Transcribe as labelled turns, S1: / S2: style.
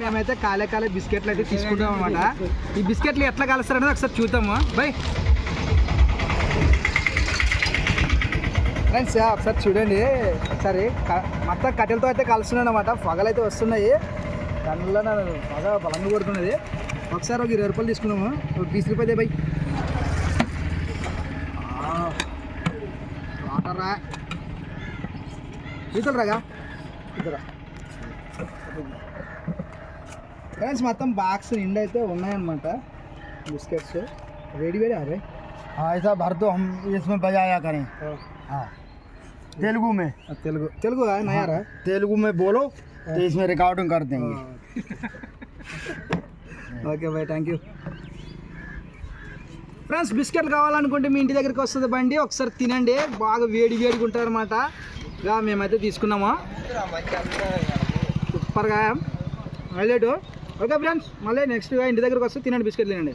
S1: మేమైతే కాలే కాలే బిస్కెట్లు అయితే తీసుకుంటాం అనమాట ఈ బిస్కెట్లు ఎట్లా కలుస్తారనేది ఒకసారి చూద్దాము. బై. ఫ్రెండ్స్ ఒకసారి చూడండి. ఒకసారి మొత్తం కట్టెలతో అయితే కలుస్తున్నాయి అనమాట పొగలు అయితే వస్తున్నాయి దానిలో పొగ బలంగా కొడుతున్నది. ఒకసారి ఒక ఇరవై రూపాయలు తీసుకున్నాము ఒక బీస్ రూపాయలు బై. వాటర్ రా. ఈతలు రాగా. ఫ్రెండ్స్ మొత్తం బాక్స్ నిండా అయితే ఉన్నాయన్నమాట బిస్కెట్స్ వేడి వేడి అరే
S2: हाँ ऐसा भर दो हम इसमें बजाया करें हाँ तेलुगु में
S1: తెలుగు తెలుగు నయారా
S2: तेलुगु में बोलो तो इसमें रिकॉर्डिंग कर देंगे
S1: okay bye thank you friends బిస్కెట్లు కావాలనుకుంటే మీ ఇంటి దగ్గరికి వస్తుంది బండి ఒకసారి తినండి బాగా వేడి వేడిగా ఉంటారు అనమాట ఇక మేమైతే తీసుకున్నాము సూపర్గా హైలైట్ ఓకే ఫ్రెండ్స్ మళ్ళీ నెక్స్ట్ ఇంటి దగ్గరకు వస్తే తినండి బిస్కెట్ తినండి.